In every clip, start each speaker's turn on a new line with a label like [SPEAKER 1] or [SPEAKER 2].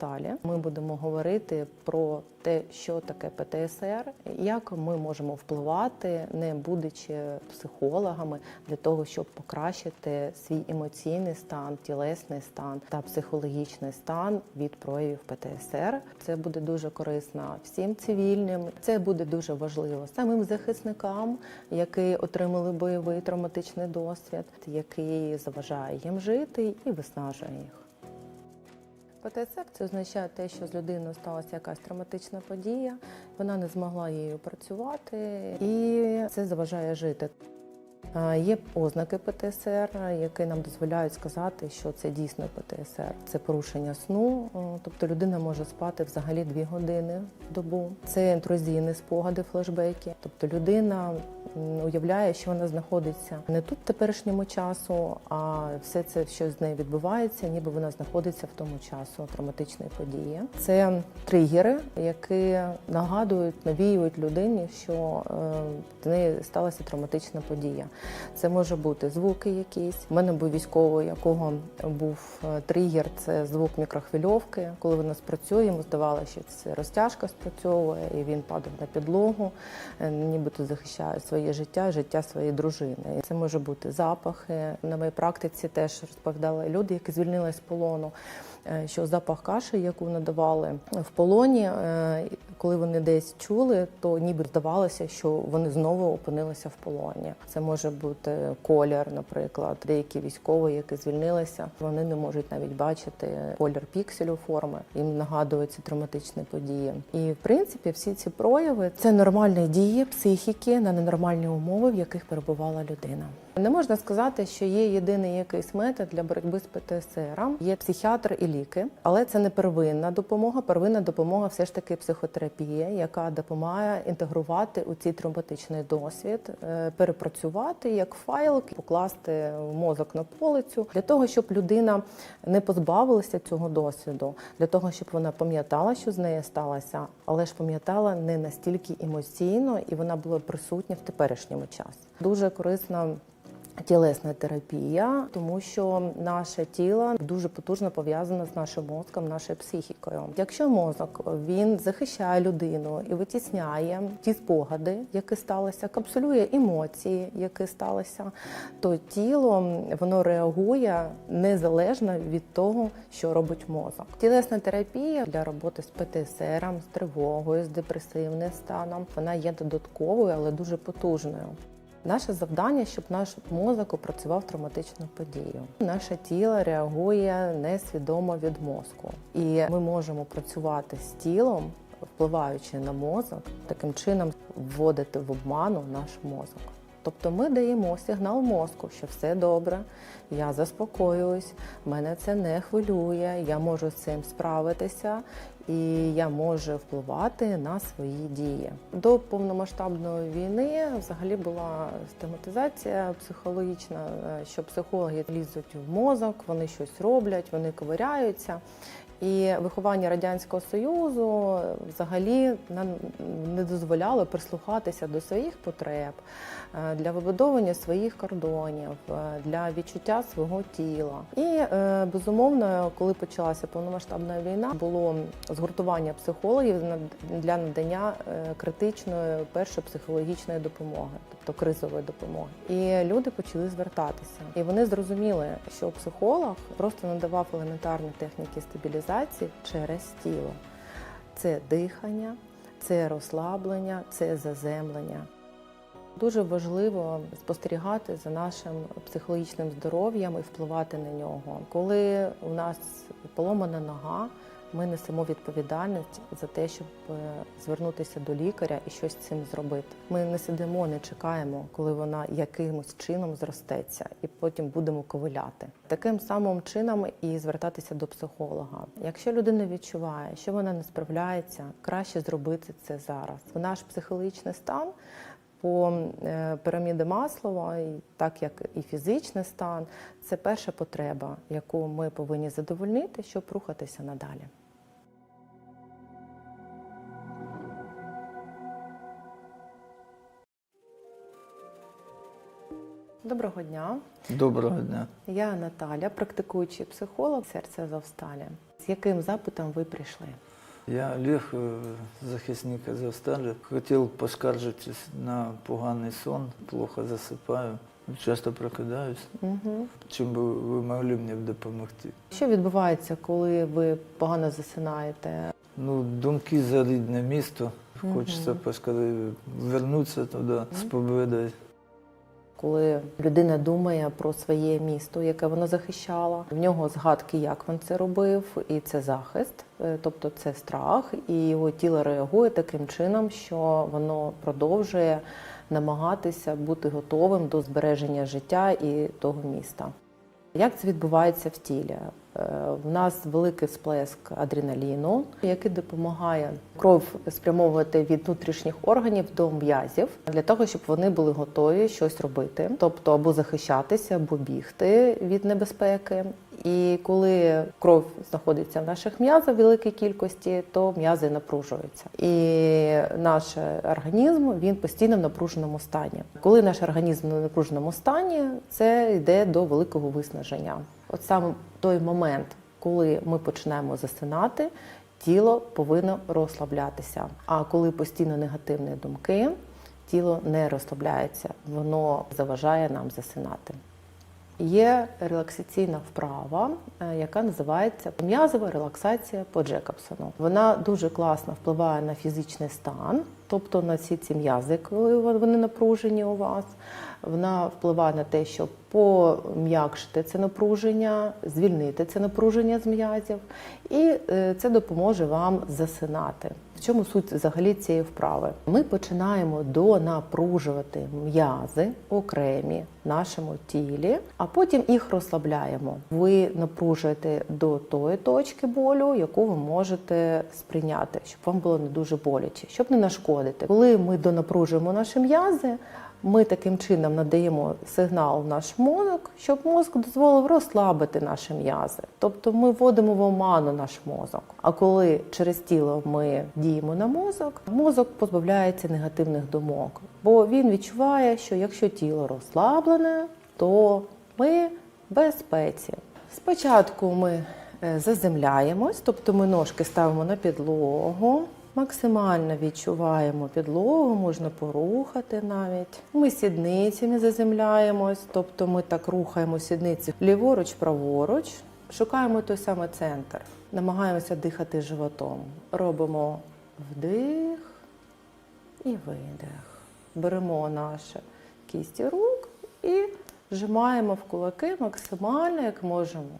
[SPEAKER 1] Далі ми будемо говорити про те, що таке ПТСР, як ми можемо впливати, не будучи психологами, для того, щоб покращити свій емоційний стан, тілесний стан та психологічний стан від проявів ПТСР. Це буде дуже корисно всім цивільним. Це буде дуже важливо самим захисникам, які отримали бойовий травматичний досвід, який заважає їм жити і виснажує їх. ПТСР це означає те, що з людиною сталася якась травматична подія, вона не змогла її працювати, і це заважає жити. Є ознаки ПТСР, які нам дозволяють сказати, що це дійсно ПТСР. Це порушення сну, тобто людина може спати взагалі дві години в добу. Це інтрузійні спогади, флешбеки. Тобто людина уявляє, що вона знаходиться не тут в теперішньому часу, а все це, що з нею відбувається, ніби вона знаходиться в тому часу травматичної події. Це тригери, які нагадують, навіюють людині, що е, в неї сталася травматична подія. Це може бути звуки якісь. У мене був військовий, якого був е, тригер, це звук мікрохвильовки. Коли вона спрацює, йому здавалося, що це розтяжка спрацьовує, і він падав на підлогу, е, нібито захищає своє життя, життя своєї дружини. Це може бути запахи. На моїй практиці теж розповідали люди, які звільнились з полону. Е, Що запах каші, яку надавали в полоні, е, коли вони десь чули, то ніби здавалося, що вони знову опинилися в полоні. Це може бути колір, наприклад, деякі військові, які звільнилися, вони не можуть навіть бачити колір пікселю форми. Їм нагадують ці травматичні події. І в принципі, всі ці прояви це нормальні дії психіки на ненормальні умови, в яких перебувала людина. Не можна сказати, що є єдиний якийсь метод для боротьби з ПТСР. Є психіатр і ліки, але це не первинна допомога. Первинна допомога все ж таки психотерапія, яка допомагає інтегрувати у цей травматичний досвід, е, перепрацювати як файл, покласти мозок на полицю для того, щоб людина не позбавилася цього досвіду, для того, щоб вона пам'ятала, що з нею сталося, але ж пам'ятала не настільки емоційно, і вона була присутня в теперішньому часі. Дуже корисно тілесна терапія, тому що наше тіло дуже потужно пов'язане з нашим мозком, нашою психікою. Якщо мозок він захищає людину і витісняє ті спогади, які сталися, капсулює емоції, які сталися, то тіло воно реагує незалежно від того, що робить мозок. Тілесна терапія для роботи з ПТСР, з тривогою, з депресивним станом, вона є додатковою, але дуже потужною. Наше завдання, щоб наш мозок опрацював травматичну подію. Наше тіло реагує несвідомо від мозку, і ми можемо працювати з тілом, впливаючи на мозок, таким чином вводити в обману наш мозок. Тобто ми даємо сигнал мозку, що все добре, я заспокоююсь, мене це не хвилює, я можу з цим справитися і я можу впливати на свої дії. До повномасштабної війни взагалі була стигматизація психологічна, е, що психологи лізуть в мозок, вони щось роблять, вони ковиряються. І виховання радянського союзу взагалі нам не дозволяло прислухатися до своїх потреб е, для вибудовування своїх кордонів, е, для відчуття свого тіла. І е, безумовно, коли почалася повномасштабна війна, було згуртування психологів для надання критичної першої психологічної допомоги, тобто кризової допомоги. І люди почали звертатися, і вони зрозуміли, що психолог просто надавав елементарні техніки стабілізації через тіло. Це дихання, це розслаблення, це заземлення. Дуже важливо спостерігати за нашим психологічним здоров'ям і впливати на нього. Коли у нас поломана нога, ми несемо відповідальність за те, щоб е, звернутися до лікаря і щось з цим зробити. Ми не сидимо, не чекаємо, коли вона якимось чином зростеться, і потім будемо ковиляти. Таким самим чином і звертатися до психолога. Якщо людина відчуває, що вона не справляється, краще зробити це зараз. Наш психологічний стан по е, піраміді Маслова, так як і фізичний стан, це перша потреба, яку ми повинні задовольнити, щоб рухатися надалі. Доброго дня.
[SPEAKER 2] Доброго дня.
[SPEAKER 1] Я Наталя, практикуючий психолог серця Завсталі. З яким запитом ви прийшли?
[SPEAKER 2] Я Олег, е, захисник Азовсталі. Хотів поскаржитись на поганий сон, плохо засипаю, часто прокидаюсь.
[SPEAKER 1] Угу.
[SPEAKER 2] Чим би ви могли мені допомогти?
[SPEAKER 1] Що відбувається, коли ви погано засинаєте?
[SPEAKER 2] Ну, думки за рідне місто. Хочеться поскорее вернутися туди победою.
[SPEAKER 1] Коли людина думає про своє місто, яке вона захищала, в нього згадки, як він це робив, і це захист, е, тобто це страх, і його тіло реагує таким чином, що воно продовжує намагатися бути готовим до збереження життя і того міста. Як це відбувається в тілі? Е, В нас великий сплеск адреналіну, який допомагає кров спрямовувати від внутрішніх органів до м'язів для того, щоб вони були готові щось робити, тобто або захищатися, або бігти від небезпеки. І коли кров знаходиться в наших м'язах в великій кількості, то м'язи напружуються. І наш організм він постійно в напруженому стані. Коли наш організм в напруженому стані, це йде до великого виснаження. От саме той момент, коли ми починаємо засинати, тіло повинно розслаблятися. А коли постійно негативні думки, тіло не розслабляється, воно заважає нам засинати. Є релаксаційна вправа, е, яка називається м'язова релаксація по Джекобсону. Вона дуже класно впливає на фізичний стан, тобто на всі ці м'язи, коли вони напружені у вас. Вона впливає на те, щоб пом'якшити це напруження, звільнити це напруження з м'язів, і е, це допоможе вам засинати. Чому суть взагалі цієї вправи? Ми починаємо донапружувати м'язи окремі в нашому тілі, а потім їх розслабляємо. Ви напружуєте до тої точки болю, яку ви можете сприйняти, щоб вам було не дуже боляче, щоб не нашкодити. Коли ми донапружуємо наші м'язи. Ми таким чином надаємо сигнал в наш мозок, щоб мозок дозволив розслабити наші м'язи. Тобто ми вводимо в оману наш мозок. А коли через тіло ми діємо на мозок, мозок позбавляється негативних думок, бо він відчуває, що якщо тіло розслаблене, то ми в безпеці. Спочатку ми е, заземляємось, тобто ми ножки ставимо на підлогу. Максимально відчуваємо підлогу, можна порухати навіть. Ми сідницями заземляємось, тобто ми так рухаємо сідниці ліворуч, праворуч, шукаємо той самий центр, намагаємося дихати животом. Робимо вдих і видих. Беремо наші кісті рук і зжимаємо в кулаки максимально, як можемо.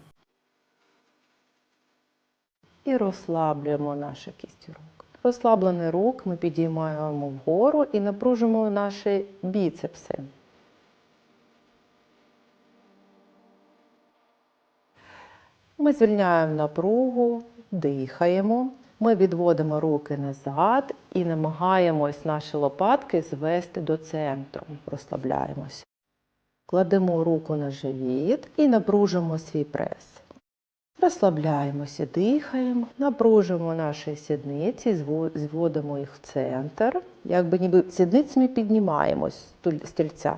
[SPEAKER 1] І розслаблюємо наші кісті рук. Розслаблений рук ми підіймаємо вгору і напружимо наші біцепси. Ми звільняємо напругу, дихаємо. Ми відводимо руки назад і намагаємось наші лопатки звести до центру. Розслабляємося. Кладемо руку на живіт і напружимо свій прес. Розслабляємося, дихаємо, напружуємо наші сідниці, зводимо їх в центр, якби ніби сідницями піднімаємось стільця.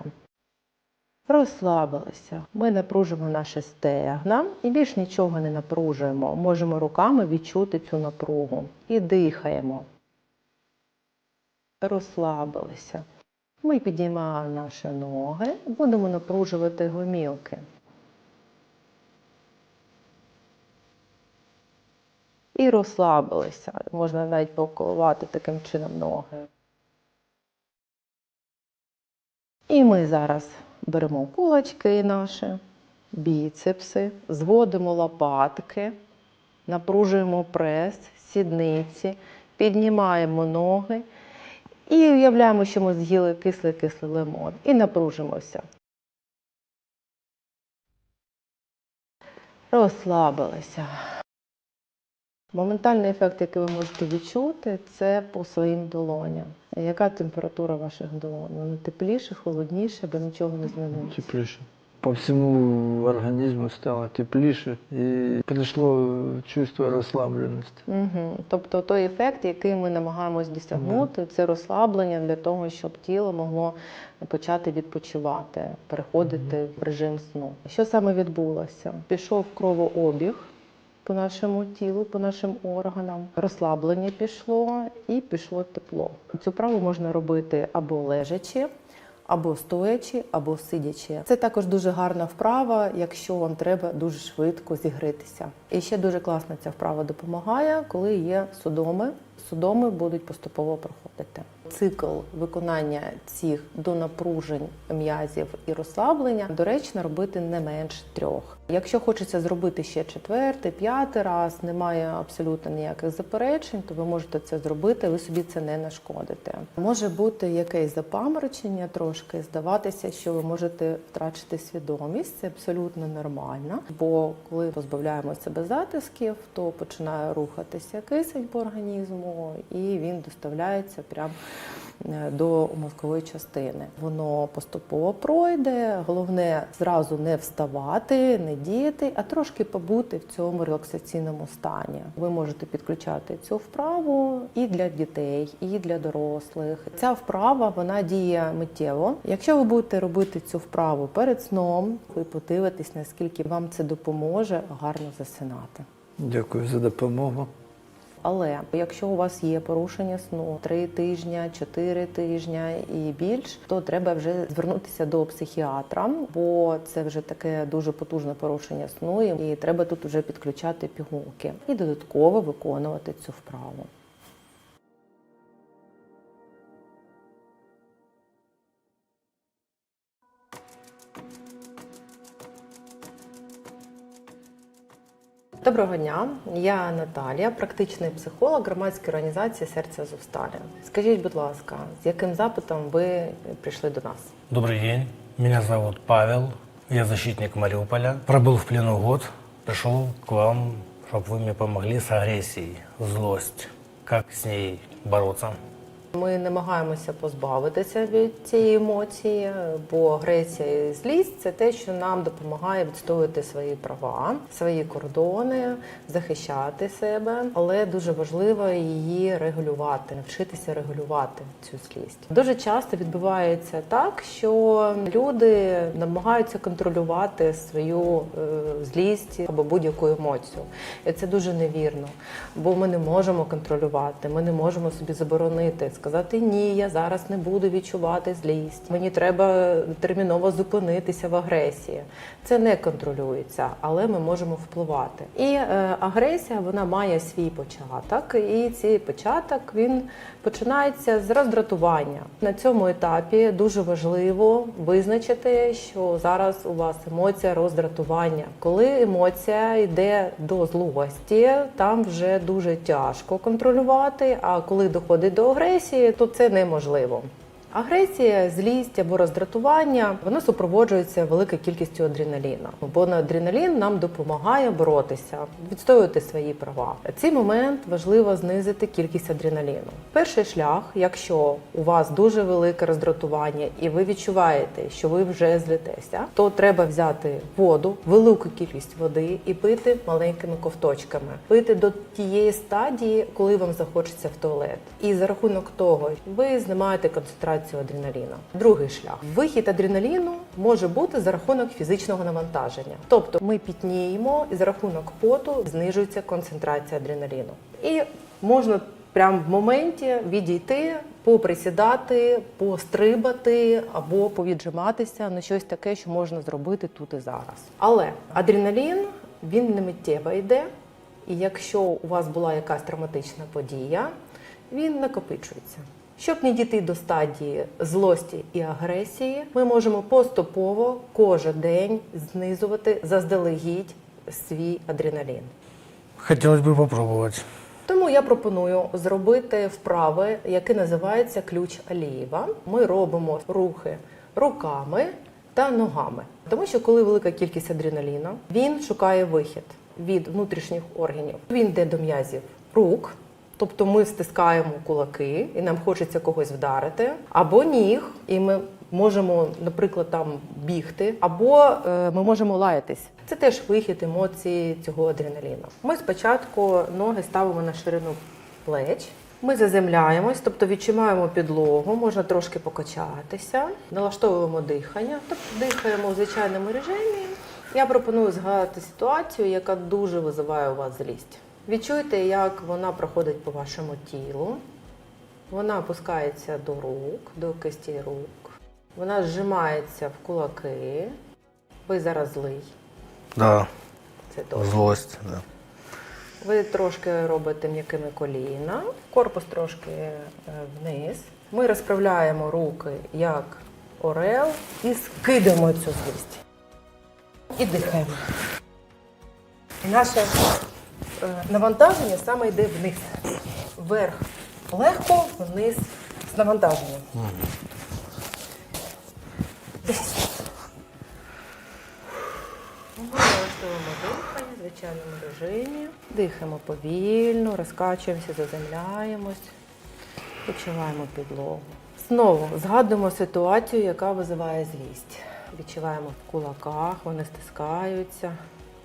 [SPEAKER 1] Розслабилися. Ми напружимо наші стегна і більш нічого не напружуємо. Можемо руками відчути цю напругу. І дихаємо. Розслабилися. Ми підіймаємо наші ноги, будемо напружувати гомілки. І розслабилися. Можна навіть поколувати таким чином ноги. І ми зараз беремо кулачки наші, біцепси, зводимо лопатки, напружуємо прес, сідниці, піднімаємо ноги і уявляємо, що ми з'їли кислий-кислий лимон і напружимося. Розслабилися. Моментальний ефект, який ви можете відчути, це по своїм долоням. Яка температура ваших долонь? Воно тепліше, холодніше, або нічого не змінилося?
[SPEAKER 2] Тепліше. По всьому організму стало тепліше і прийшло чувство розслабленості.
[SPEAKER 1] Угу. Тобто той ефект, який ми намагаємось досягнути, це розслаблення для того, щоб тіло могло почати відпочивати, переходити в режим сну. Що саме відбулося? Пішов кровообіг по нашому тілу, по нашим органам. Розслаблення пішло і пішло тепло. Цю вправу можна робити або лежачи, або стоячи, або сидячи. Це також дуже гарна вправа, якщо вам треба дуже швидко зігритися. І ще дуже класно ця вправа допомагає, коли є судоми. Судоми будуть поступово проходити. Цикл виконання цих донапружень м'язів і розслаблення доречно робити не менш трьох. Якщо хочеться зробити ще четвертий, п'ятий раз, немає абсолютно ніяких заперечень, то ви можете це зробити, ви собі це не нашкодите. Може бути якесь запаморочення трошки, здаватися, що ви можете втрачити свідомість. Це абсолютно нормально. Бо коли позбавляємо себе затисків, то починає рухатися кисень по організму, і він доставляється прямо е, до мозкової частини. Воно поступово пройде. Головне зразу не вставати, не діяти, а трошки побути в цьому релаксаційному стані. Ви можете підключати цю вправу і для дітей, і для дорослих. Ця вправа вона діє миттєво. Якщо ви будете робити цю вправу перед сном, ви подивитесь, наскільки вам це допоможе гарно засинати.
[SPEAKER 2] Дякую за допомогу.
[SPEAKER 1] Але якщо у вас є порушення сну 3 тижні, 4 тижні і більш, то треба вже звернутися до психіатра, бо це вже таке дуже потужне порушення сну, і треба тут вже підключати пігулки і додатково виконувати цю вправу. Доброго дня, я Наталія, практичний психолог громадської організації Серця Зовсталі. Скажіть, будь ласка, з яким запитом ви прийшли до нас?
[SPEAKER 3] Добрый день, меня зовут Павел, я защитник Мариуполя. Пробыл в плену год, пришел к вам, чтобы вы мне помогли с агрессией, злость. Как с ней бороться?
[SPEAKER 1] Ми намагаємося позбавитися від цієї емоції, бо агресія і злість це те, що нам допомагає відстоювати свої права, свої кордони, захищати себе. Але дуже важливо її регулювати, навчитися регулювати цю злість. Дуже часто відбувається так, що люди намагаються контролювати свою е, злість або будь-яку емоцію. І це дуже невірно, бо ми не можемо контролювати, ми не можемо собі заборонити, сказати ні, я зараз не буду відчувати злість. Мені треба терміново зупинитися в агресії. Це не контролюється, але ми можемо впливати. І е, агресія вона має свій початок, і цей початок він починається з роздратування. На цьому етапі дуже важливо визначити, що зараз у вас емоція роздратування. Коли емоція йде до злості, там вже дуже тяжко контролювати. А коли доходить до агресії, то це неможливо. Агресія, злість або роздратування воно супроводжується великою кількістю адреналіну, бо на адреналін нам допомагає боротися, відстоювати свої права. Цей момент важливо знизити кількість адреналіну. Перший шлях, якщо у вас дуже велике роздратування і ви відчуваєте, що ви вже злитеся, то треба взяти воду, велику кількість води і пити маленькими ковточками, пити до тієї стадії, коли вам захочеться в туалет. І за рахунок того ви знімаєте концентрацію адреналіну. Другий шлях вихід адреналіну може бути за рахунок фізичного навантаження, тобто ми пітніємо і за рахунок поту знижується концентрація адреналіну. І можна прямо в моменті відійти, поприсідати, пострибати або повіджиматися на щось таке, що можна зробити тут і зараз. Але адреналін він не миттєво йде, і якщо у вас була якась травматична подія, він накопичується. Щоб не дійти до стадії злості і агресії, ми можемо поступово кожен день знизувати заздалегідь свій адреналін.
[SPEAKER 3] Хотелось бы попробовать.
[SPEAKER 1] Тому я пропоную зробити вправи, які називаються ключ Алієва. Ми робимо рухи руками та ногами. Тому що коли велика кількість адреналіну, він шукає вихід від внутрішніх органів. Він йде до м'язів рук. Тобто ми стискаємо кулаки і нам хочеться когось вдарити, або ніг, і ми можемо, наприклад, там бігти, або е, ми можемо лаятись. Це теж вихід емоцій цього адреналіну. Ми спочатку ноги ставимо на ширину плеч. Ми заземляємось, тобто відчуваємо підлогу, можна трошки покачатися, налаштовуємо дихання, тобто дихаємо в звичайному режимі Я пропоную згадати ситуацію, яка дуже визиває у вас злість. Відчуйте, як вона проходить по вашому тілу. Вона опускається до рук, до кисті рук. Вона зжимається в кулаки. Ви зараз злий.
[SPEAKER 3] Да,
[SPEAKER 1] Це точно.
[SPEAKER 3] злость, да.
[SPEAKER 1] Ви трошки робите м'якими коліна, корпус трошки е, вниз. Ми розправляємо руки як орел і скидаємо цю злість. І дихаємо. І наше навантаження саме йде вниз. Вверх легко, вниз з навантаженням. Налаштовуємо дихання в звичайному режимі. Дихаємо повільно, розкачуємося, заземляємось, відчуваємо підлогу. Знову згадуємо ситуацію, яка визиває злість. Відчуваємо в кулаках, вони стискаються.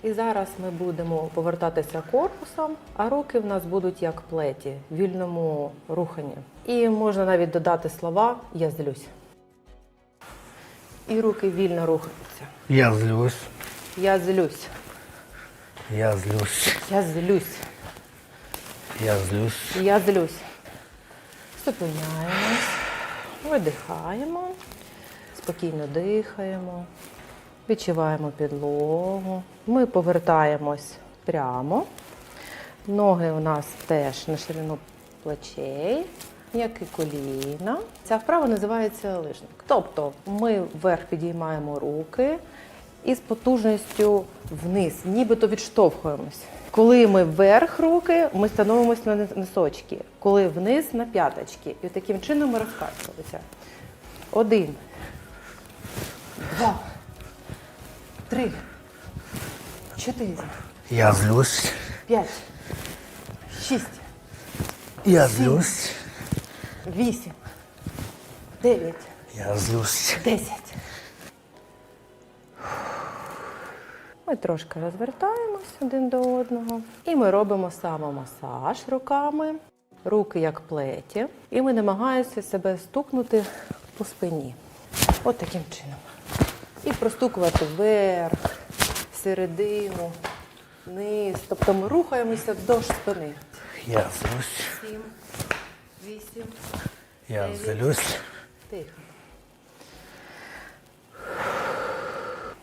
[SPEAKER 1] І зараз ми будемо повертатися корпусом, а руки в нас будуть як плеті в вільному руханні. І можна навіть додати слова Я злюсь. І руки вільно рухаються.
[SPEAKER 3] Я злюсь,
[SPEAKER 1] Я злюсь.
[SPEAKER 3] я злюсь,
[SPEAKER 1] Я злюсь.
[SPEAKER 3] я злюсь.
[SPEAKER 1] Я злюсь. Зупиняємось, видихаємо, спокійно дихаємо, відчуваємо підлогу. Ми повертаємось прямо. Ноги у нас теж на ширину плечей, м'які коліна. Ця вправа називається лижник. Тобто ми вверх підіймаємо руки і з потужністю вниз, нібито відштовхуємось. Коли ми вверх руки, ми становимося на носочки. Коли вниз на п'яточки. І таким чином ми розкачуємося. Один, два, три, чотири,
[SPEAKER 3] Я злюсь,
[SPEAKER 1] п'ять, шість,
[SPEAKER 3] я злюсь,
[SPEAKER 1] вісім, дев'ять,
[SPEAKER 3] я злюсь.
[SPEAKER 1] десять. Ми трошки розвертаємось один до одного. І ми робимо самомасаж руками, руки як плеті. І ми намагаємося себе стукнути по спині. От таким чином. І простукувати вверх, середину, вниз. Тобто ми рухаємося вздовж спини.
[SPEAKER 3] Я злюсь,
[SPEAKER 1] Сім, вісім,
[SPEAKER 3] я злюсь.
[SPEAKER 1] Тихо.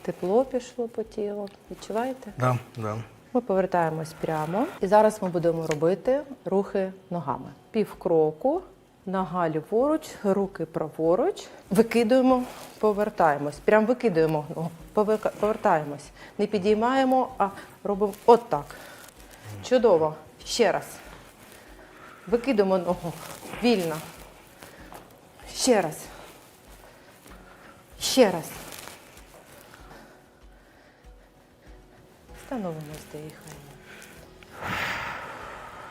[SPEAKER 1] Тепло пішло по тілу. Відчуваєте?
[SPEAKER 3] Да, да.
[SPEAKER 1] Ми повертаємось прямо. І зараз ми будемо робити рухи ногами. Пів кроку, нога ліворуч, руки праворуч. Викидуємо, повертаємось. Прям викидуємо ногу. Повертаємось. Не підіймаємо, а робимо отак. Чудово. Ще раз. Викидуємо ногу. Вільно. Ще раз. Ще раз. Становимось, дихаємо.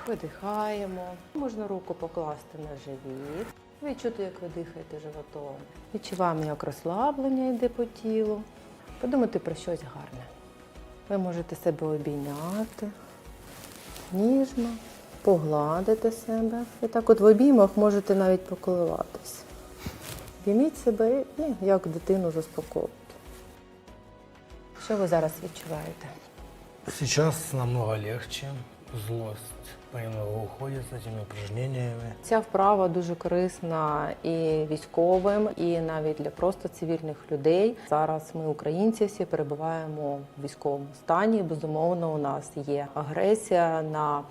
[SPEAKER 1] Видихаємо. Можна руку покласти на живіт. Відчути, як ви дихаєте животом. Відчуваємо, як розслаблення йде по тілу. Подумати про щось гарне. Ви можете себе обійняти ніжно, погладити себе. І так от в обіймах можете навіть поколиватись. Обійміть себе і як дитину заспокоїти. Що ви зараз відчуваєте?
[SPEAKER 3] Сейчас намного легче. Злость понемногу уходит с этими упражнениями.
[SPEAKER 1] Ця вправа дуже корисна і військовим, і навіть для просто цивільних людей. Зараз ми, українці, всі перебуваємо в військовому стані. Безумовно, у нас є агресія на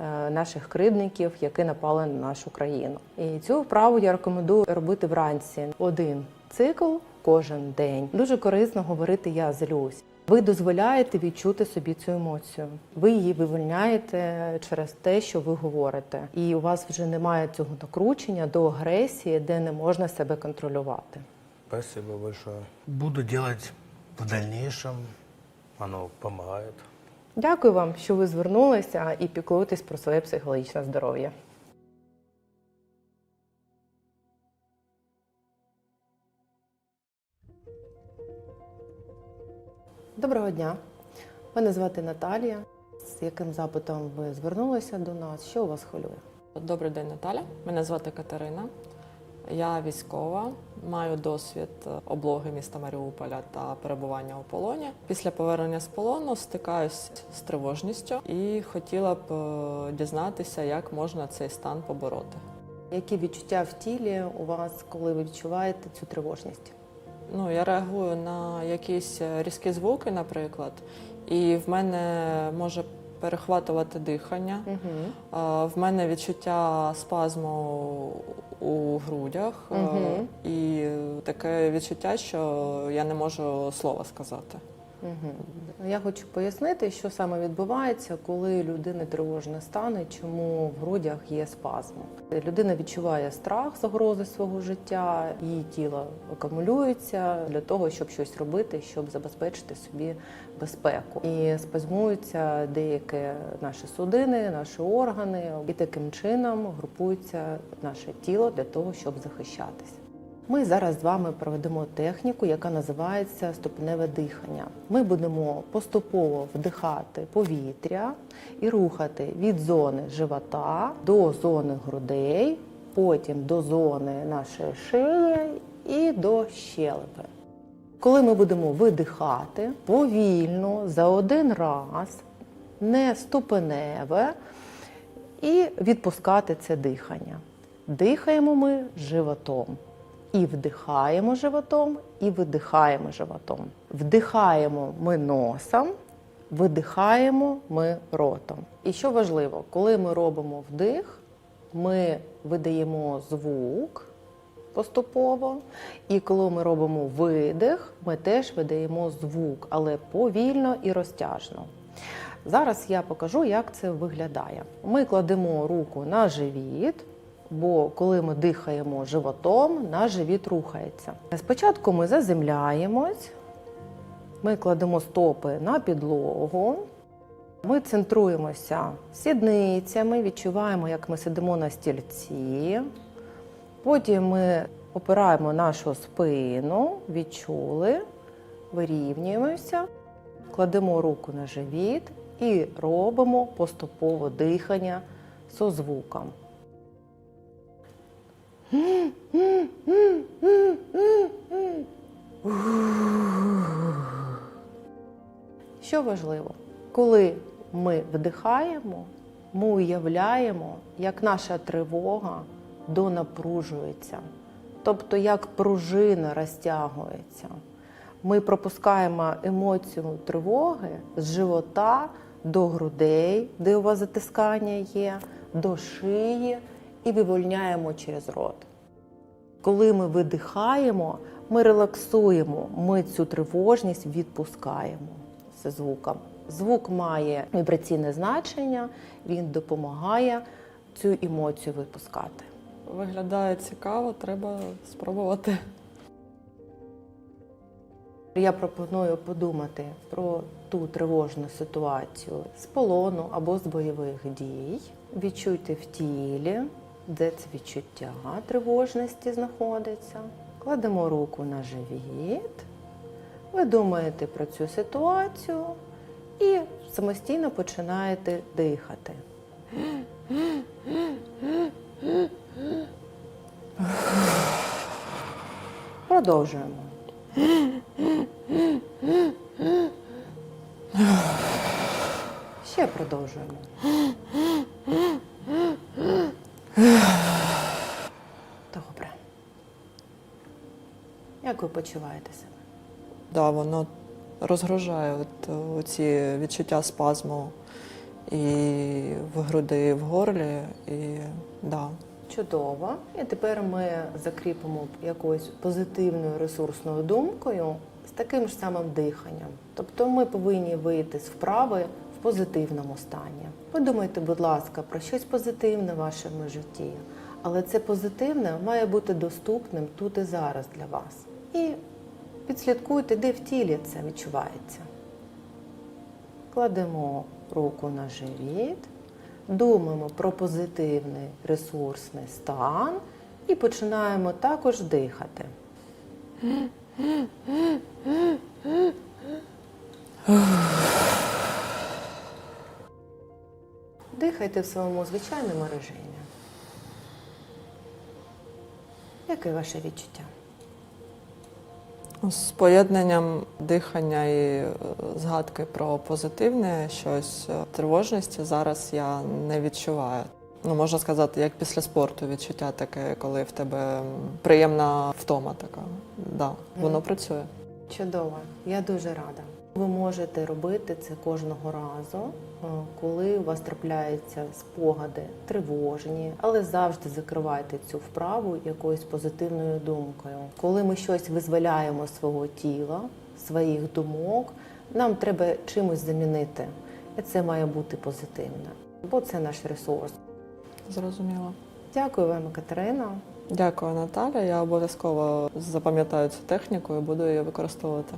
[SPEAKER 1] е, наших кривдників, які напали на нашу країну. І цю вправу я рекомендую робити вранці. Один цикл кожен день. Дуже корисно говорити Я злюсь. Ви дозволяєте відчути собі цю емоцію. Ви її вивільняєте через те, що ви говорите, і у вас вже немає цього накручення до агресії, де не можна себе контролювати.
[SPEAKER 3] Спасибо большое. Буду делать в дальнейшем. Оно помогает.
[SPEAKER 1] Дякую вам, що ви звернулися і піклуєтесь про своє психологічне здоров'я. Доброго дня. Мене звати Наталія. З яким запитом ви звернулися до нас? Що у вас хвилює?
[SPEAKER 4] Добрий день, Наталя. Мене звати Катерина. Я військова, маю досвід облоги міста Маріуполя та перебування у полоні. Після повернення з полону стикаюсь з тривожністю і хотіла б е, дізнатися, як можна цей стан побороти.
[SPEAKER 1] Які відчуття в тілі у вас, коли ви відчуваєте цю тривожність?
[SPEAKER 4] Ну, я реагую на якісь різкі звуки, наприклад, і в мене може перехватувати дихання.
[SPEAKER 1] Угу.
[SPEAKER 4] В мене відчуття спазму у грудях е,
[SPEAKER 1] Мгм.
[SPEAKER 4] і таке відчуття, що я не можу слова сказати.
[SPEAKER 1] Угу. Я хочу пояснити, що саме відбувається, коли людини тривожний стан і чому в грудях є спазм. Людина відчуває страх загрози свого життя, її тіло акумулюється для того, щоб щось робити, щоб забезпечити собі безпеку. І спазмуються деякі наші судини, наші органи, і таким чином групується наше тіло для того, щоб захищатися. Ми зараз з вами проведемо техніку, яка називається ступеневе дихання. Ми будемо поступово вдихати повітря і рухати від зони живота до зони грудей, потім до зони нашої шиї і до щелепи. Коли ми будемо видихати повільно за один раз, не ступеневе, і відпускати це дихання. Дихаємо ми животом. І вдихаємо животом, і видихаємо животом. Вдихаємо ми носом, видихаємо ми ротом. І що важливо, коли ми робимо вдих, ми видаємо звук поступово, і коли ми робимо видих, ми теж видаємо звук, але повільно і розтяжно. Зараз я покажу, як це виглядає. Ми кладемо руку на живіт, бо коли ми дихаємо животом, наш живіт рухається. Спочатку ми заземляємось, ми кладемо стопи на підлогу, ми центруємося сідницями, відчуваємо, як ми сидимо на стільці. Потім ми опираємо нашу спину, відчули, вирівнюємося, кладемо руку на живіт і робимо поступово дихання со звуком. Що важливо, коли ми вдихаємо, ми уявляємо, як наша тривога донапружується, тобто як пружина розтягується. Ми пропускаємо емоцію тривоги з живота до грудей, де у вас затискання є, до шиї і вивольняємо через рот. Коли ми видихаємо, ми релаксуємо, ми цю тривожність відпускаємо з звуком. Звук має вібраційне значення, він допомагає цю емоцію випускати.
[SPEAKER 4] Виглядає цікаво, треба спробувати.
[SPEAKER 1] Я пропоную подумати про ту тривожну ситуацію з полону або з бойових дій. Відчуйте в тілі, де це відчуття тривожності знаходиться. Кладемо руку на живіт. Ви думаєте про цю ситуацію і самостійно починаєте дихати. Продовжуємо. Ще продовжуємо. Добре. Як ви почуваєте себе?
[SPEAKER 4] Да, воно розгружає от, е, ці відчуття спазму і в груди, і в горлі. І, да.
[SPEAKER 1] Чудово. І тепер ми закріпимо якоюсь позитивною ресурсною думкою з таким ж самим диханням. Тобто ми повинні вийти з вправи в позитивному стані. Подумайте, будь ласка, про щось позитивне в вашому житті. Але це позитивне має бути доступним тут і зараз для вас. І підслідкуйте, де в тілі це відчувається. Кладемо руку на живіт, думаємо про позитивний ресурсний стан і починаємо також дихати. Дихайте в своєму звичайному режимі. Яке ваше відчуття?
[SPEAKER 4] З поєднанням дихання і е, згадки про позитивне щось е, тривожності зараз я не відчуваю. Ну, можна сказати, як після спорту відчуття таке, коли в тебе приємна втома така. Да, воно працює.
[SPEAKER 1] Чудово, я дуже рада. Ви можете робити це кожного разу, е, коли у вас трапляються спогади тривожні, але завжди закривайте цю вправу якоюсь позитивною думкою. Коли ми щось визволяємо з свого тіла, своїх думок, нам треба чимось замінити. І це має бути позитивне, бо це наш ресурс.
[SPEAKER 4] Зрозуміло.
[SPEAKER 1] Дякую вам, Катерина.
[SPEAKER 4] Дякую, Наталя. Я обов'язково запам'ятаю цю техніку і буду її використовувати.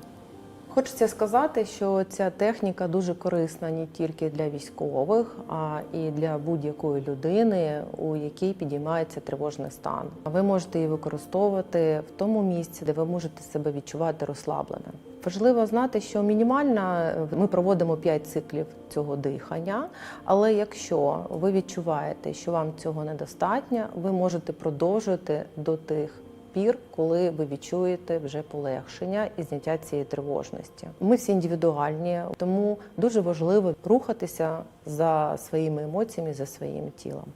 [SPEAKER 1] Хочеться сказати, що ця техніка дуже корисна не тільки для військових, а і для будь-якої людини, у якій підіймається тривожний стан. Ви можете її використовувати в тому місці, де ви можете себе відчувати розслабленим. Важливо знати, що мінімально ми проводимо 5 циклів цього дихання, але якщо ви відчуваєте, що вам цього недостатньо, ви можете продовжити до тих пір, коли ви відчуєте вже полегшення і зняття цієї тривожності. Ми всі індивідуальні, тому дуже важливо рухатися за своїми емоціями, за своїм тілом.